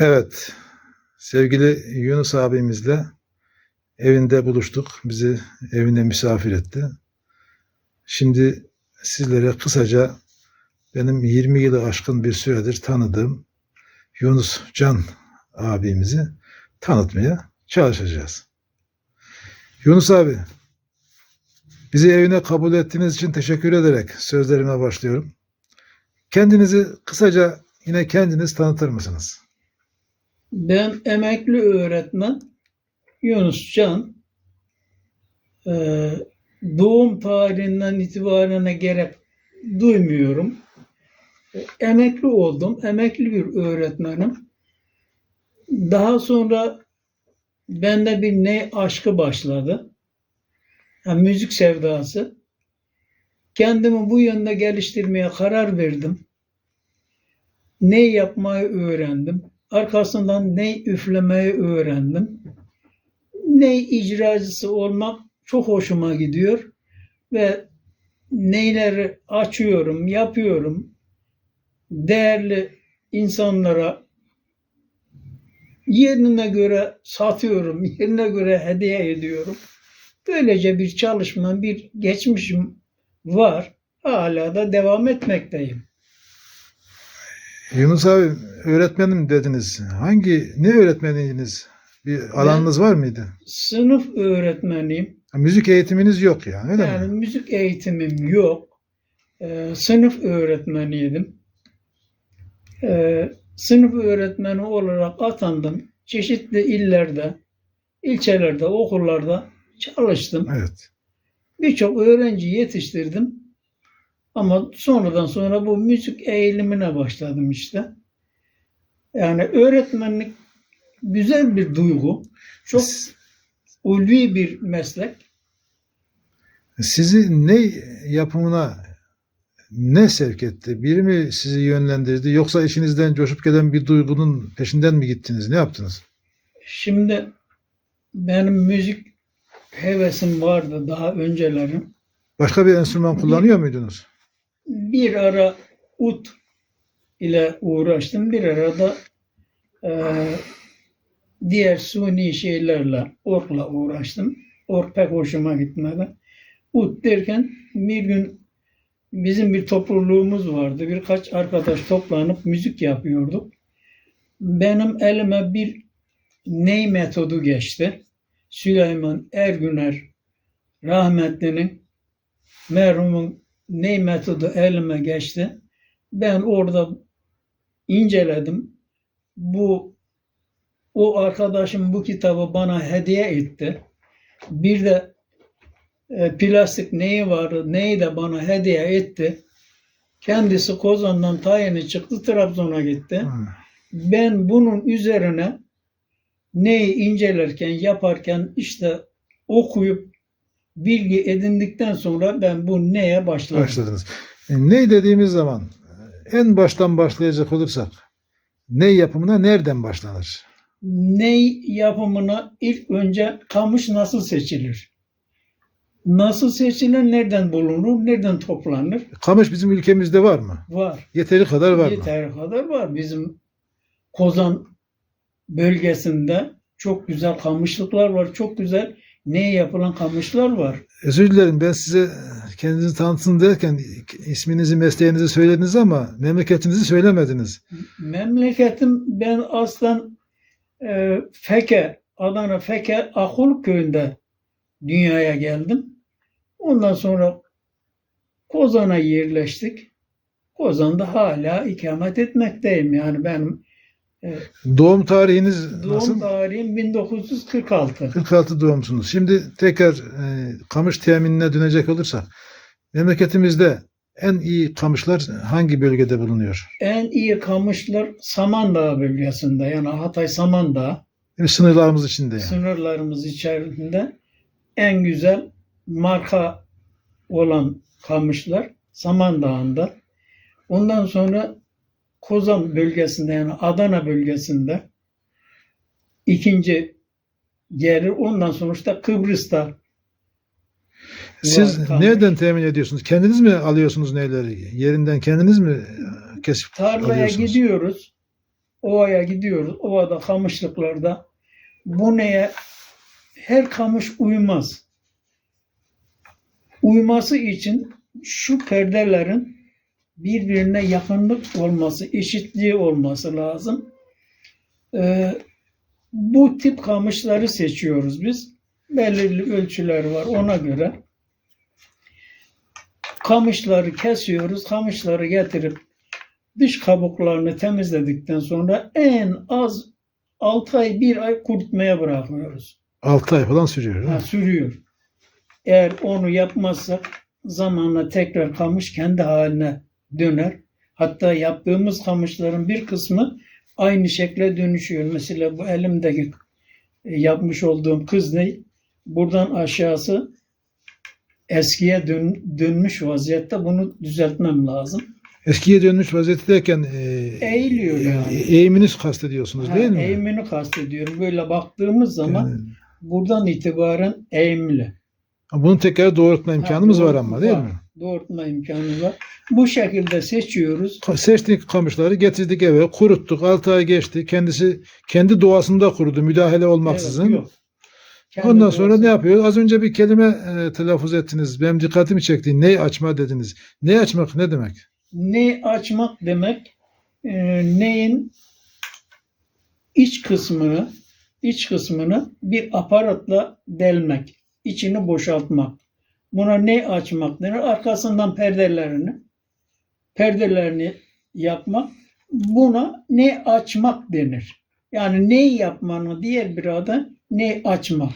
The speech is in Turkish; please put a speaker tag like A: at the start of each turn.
A: Evet, sevgili Yunus abimizle evinde buluştuk. Bizi evine misafir etti. Şimdi sizlere kısaca benim 20 yılı aşkın bir süredir tanıdığım Yunus Can abimizi tanıtmaya çalışacağız. Yunus abi, bizi evine kabul ettiğiniz için teşekkür ederek sözlerime başlıyorum. Kendinizi kısaca yine kendiniz tanıtır mısınız?
B: Ben emekli öğretmen Yunus Can. Ee, doğum tarihinden itibaren gerek duymuyorum. Emekli oldum. Emekli bir öğretmenim. Daha sonra bende bir ne aşkı başladı. Yani müzik sevdası. Kendimi bu yönde geliştirmeye karar verdim. Ne yapmayı öğrendim. Arkasından ney üflemeyi öğrendim. Ney icracısı olmak çok hoşuma gidiyor. Ve neyleri açıyorum, yapıyorum. Değerli insanlara yerine göre satıyorum, yerine göre hediye ediyorum. Böylece bir çalışma, bir geçmişim var. Hala da devam etmekteyim.
A: Yunus abi öğretmenim dediniz. Hangi ne öğretmeniydiniz? Bir alanınız var mıydı?
B: Sınıf öğretmeniyim.
A: Ha, Müzik eğitiminiz yok yani öyle
B: Yani
A: mi?
B: müzik eğitimim yok. Ee, sınıf öğretmeniydim. Ee, sınıf öğretmeni olarak atandım. Çeşitli illerde, ilçelerde, okullarda çalıştım.
A: Evet.
B: Birçok öğrenci yetiştirdim. Ama sonradan sonra bu müzik eğilimine başladım işte. Yani öğretmenlik güzel bir duygu. Çok ulvi bir meslek.
A: Sizi ne yapımına ne sevk etti? Biri mi sizi yönlendirdi yoksa içinizden coşup gelen bir duygunun peşinden mi gittiniz? Ne yaptınız?
B: Şimdi benim müzik hevesim vardı daha öncelerim.
A: Başka bir enstrüman kullanıyor muydunuz?
B: Bir ara ut ile uğraştım. Bir arada eee diğer suni şeylerle, orkla uğraştım. Ork pek hoşuma gitmedi. Ut derken bir gün bizim bir topluluğumuz vardı. Birkaç arkadaş toplanıp müzik yapıyorduk. Benim elime bir ney metodu geçti. Süleyman Ergüner rahmetlinin merhumun ney metodu elime geçti. Ben orada inceledim. Bu o arkadaşım bu kitabı bana hediye etti. Bir de e, plastik neyi vardı, neyi de bana hediye etti. Kendisi Kozan'dan tayini çıktı, Trabzon'a gitti.
A: Hı.
B: Ben bunun üzerine neyi incelerken, yaparken işte okuyup bilgi edindikten sonra ben bu neye başladım.
A: Başladınız. E, ne dediğimiz zaman en baştan başlayacak olursak ne yapımına nereden başlanır?
B: Ney yapımına ilk önce kamış nasıl seçilir? Nasıl seçilir, nereden bulunur, nereden toplanır?
A: Kamış bizim ülkemizde var mı?
B: Var.
A: Yeteri kadar var mı?
B: Yeteri kadar var. Bizim Kozan bölgesinde çok güzel kamışlıklar var. Çok güzel neye yapılan kamışlar var.
A: Özür dilerim ben size kendinizi tanıtın derken isminizi, mesleğinizi söylediniz ama memleketinizi söylemediniz.
B: Memleketim ben aslen e, Feke, Adana Feke Akul köyünde dünyaya geldim. Ondan sonra Kozan'a yerleştik. Kozan'da hala ikamet etmekteyim. Yani benim
A: Doğum tarihiniz
B: doğum
A: nasıl?
B: tarihim 1946.
A: 46 doğumsunuz. Şimdi tekrar e, kamış teminine dönecek olursak memleketimizde en iyi kamışlar hangi bölgede bulunuyor?
B: En iyi kamışlar Samandağ bölgesinde yani Hatay Samandağ
A: Yani sınırlarımız içinde yani.
B: sınırlarımız içerisinde en güzel marka olan kamışlar Samandağ'ında. Ondan sonra Kozan bölgesinde yani Adana bölgesinde ikinci gelir. Ondan sonra işte Kıbrıs'ta
A: Siz
B: var kamış.
A: nereden temin ediyorsunuz? Kendiniz mi alıyorsunuz neyleri? Yerinden kendiniz mi kesip
B: tarlaya
A: alıyorsunuz?
B: gidiyoruz. ovaya gidiyoruz. Ovada kamışlıklarda bu neye her kamış uymaz. Uyması için şu perdelerin birbirine yakınlık olması, eşitliği olması lazım. Ee, bu tip kamışları seçiyoruz biz. Belirli ölçüler var ona göre. Kamışları kesiyoruz. Kamışları getirip dış kabuklarını temizledikten sonra en az 6 ay 1 ay kurutmaya bırakıyoruz.
A: 6 ay falan sürüyor.
B: Ha, sürüyor. Eğer onu yapmazsak zamanla tekrar kamış kendi haline döner. Hatta yaptığımız kamışların bir kısmı aynı şekle dönüşüyor. Mesela bu elimdeki e, yapmış olduğum kız ne? Buradan aşağısı eskiye dön, dönmüş vaziyette. Bunu düzeltmem lazım.
A: Eskiye dönmüş vaziyetteyken e,
B: Eğiliyor yani.
A: e, eğiminiz kastediyorsunuz
B: Ha,
A: değil mi?
B: Eğimini kastediyorum. Böyle baktığımız zaman
A: Yani,
B: buradan itibaren eğimli.
A: bunun tekrar doğrultma imkanımız
B: Ha,
A: var ama değil
B: var.
A: mi?
B: Doğrultma imkanı var. Bu şekilde seçiyoruz.
A: Seçtik kamışları getirdik eve kuruttuk 6 ay geçti kendisi kendi doğasında kurudu müdahale olmaksızın.
B: Evet, yok. Kendi
A: Ondan sonra
B: doğası-
A: ne yapıyor? Az önce bir kelime e, telaffuz ettiniz. Benim dikkatimi çekti. Ney açma dediniz. Ney açmak ne demek?
B: Ne açmak demek e, neyin iç kısmını iç kısmını bir aparatla delmek, içini boşaltmak. Buna ne açmak denir? Arkasından perdelerini perdelerini yapmak. Buna ne açmak denir. Yani ne yapmanın diğer bir adı ne açmak.